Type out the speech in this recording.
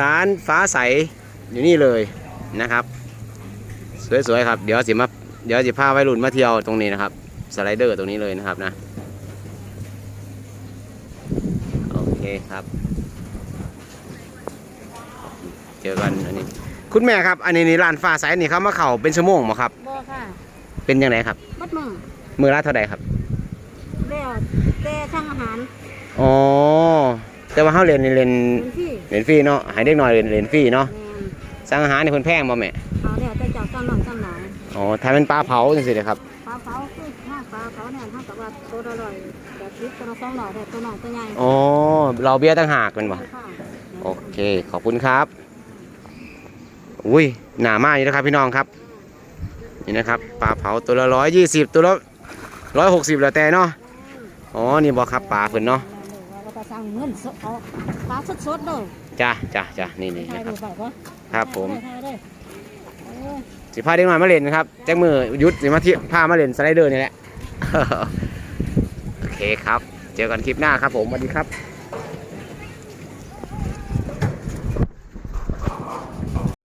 ร้านฟ้าใสอยู่นี่เลยนะครับ สวยๆครับ เดี๋ยวสิมาเดี๋ยวสิพาวัยรุ่นมาเที่ยวตรงนี้นะครับ สไลเดอร์ตรงนี้เลยนะครับนะ โอเคครับ เจอกันอันนี้ คุณแม่ครับ อันนี้นี่ร้านฟ้าใสนี่เขามาเข่าเป็นชั่วโมงไหมครับ บ่ค่ะเป็นยังไงครับ มัดมือมือละเท่าใดครับแล้วแต่ช่างอาหาร อ๋อ แต่ว่าเขาเรียนนี่เรียนเป็นที่เรียนฟรีเนาะให้เด็กน้อยเรียนเรียนฟรีเนาะแม่นสั่งอาหารนี่เพิ่นแพงบ่แม่เอาแล้วแต่เจ้าจำหน่อยจำหน่ายอ๋อถ้าเป็นปลาเผาจังซี่เลยครับปลาเผาคือห้าปลาเผาเนี่ยเท่ากับว่าตัวละร้อยแบบคิดตัวละสองร้อยแต่ตัวน้อยตัวใหญ่อ๋อเราเบี้ยตั้งหากแมันบ่ ค่ะโอเค ขอบคุณครับ อุ้ย หนามากอยู่นะครับพี่น้องครับ นี่นะครับ ปลาเผาตัวละร้อยยี่สิบตัวละร้อยหกสิบแล้วแต่เนาะ อ๋อ นี่บอกครับปลาเพิ่นเนาะเราก็ สั่งเงินสดเอาปลาสดๆเลยจ้าจ้าจ้านี่นี่ถ่ายนะครูรับปไว้บ่ครับผมถ่ายเลยเออสิพาเด็กน้อยมาเล่นนะครับแจ้งมือหยุดสิมาเที่ยวพามาเล่นสไลเดอร์นี่แหละ โอเคครับ เจอกันคลิปหน้าครับผมสวัสดีครับ